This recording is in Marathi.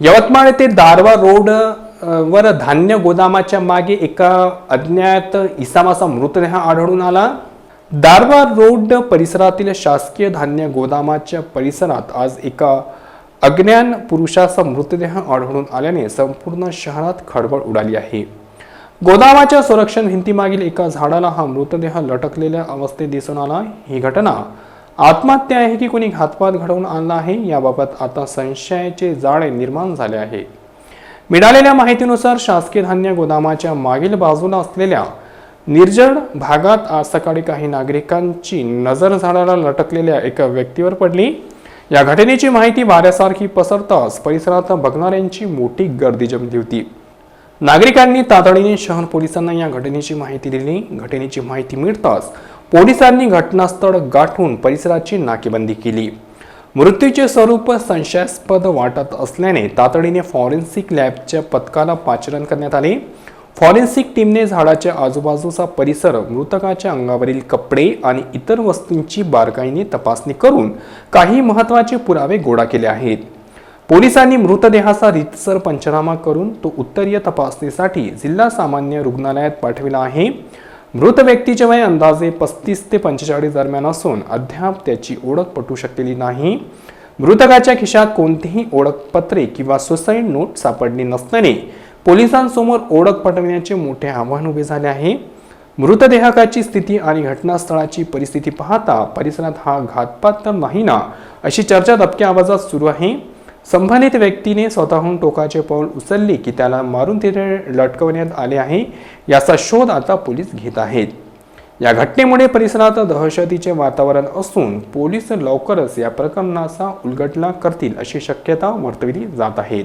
यवतमाळ येथे दारवा रोड वर धान्य गोदामाच्या मागे एका अज्ञात इसामाचा मृतदेह आढळून आला. दारवा रोड परिसरातील शासकीय धान्य गोदामाच्या परिसरात आज एका अज्ञान पुरुषाचा मृतदेह आढळून आल्याने संपूर्ण शहरात खळबळ उडाली आहे. गोदामाच्या संरक्षण भिंतीमागील एका झाडाला हा मृतदेह लटकलेल्या अवस्थेत दिसून आला. ही घटना आत्महत्या आहे की कोणी घातपात घडवून आणला आहे याबाबत आता संशयाचे जाळे निर्माण झाले आहे. मिळालेल्या माहितीनुसार शासकीय धान्य गोदामाच्या मागील बाजूला असलेल्या निर्जड भागात आज सकाळी काही नागरिकांची नजर झाडाला लटकलेल्या एका व्यक्तीवर पडली. या घटनेची माहिती वाऱ्यासारखी पसरताच परिसरात बघणाऱ्यांची मोठी गर्दी जमली होती. नागरिकांनी तातडीने शहर पोलिसांना या घटनेची माहिती दिली. घटनेची माहिती मिळताच पोलिसांनी घटनास्थळ गाठून परिसराची नाकेबंदी केली. मृत्यूचे स्वरूप संशयास्पद वाटत असल्याने तातडीने फॉरेन्सिक लॅबच्या पथकाला पाचारण करण्यात आले. फॉरेन्सिक टीमने झाडाच्या आजूबाजूचा परिसर मृतकाच्या अंगावरील कपडे आणि इतर वस्तूंची बारकाईने तपासणी करून काही महत्त्वाचे पुरावे गोळा केले आहेत. पोलिसांनी मृतदेहाचा रितसर पंचनामा करून तो उत्तरीय तपासणीसाठी जिल्हा सामान्य रुग्णालयात पाठविला आहे. मृत व्यक्तीचे वय अंदाजे पस्तीस ते पंचेचाळीस दरम्यान असून अद्याप त्याची ओळख पटू शकलेली नाही. मृतकाच्या खिशात कोणतीही ओळखपत्रे किंवा सुसाईड नोट सापडली नसल्याने पोलिसांसमोर ओळख पटविण्याचे मोठे आव्हान उभे झाले आहे. मृतदेहकाची स्थिती आणि घटनास्थळाची परिस्थिती पाहता परिसरात हा घातपात तर नाही ना अशी चर्चा दबक्या आवाजात सुरू आहे. संबंधित व्यक्तीने स्वतःहून टोकाचे पाऊल उचलले की त्याला मारून तिथे लटकवण्यात आले आहे याचा शोध आता पोलीस घेत आहेत. या घटनेमुळे परिसरात दहशतीचे वातावरण असून पोलीस लवकरच या प्रकरणाचा उलगडला करतील अशी शक्यता वर्तविली जात आहेत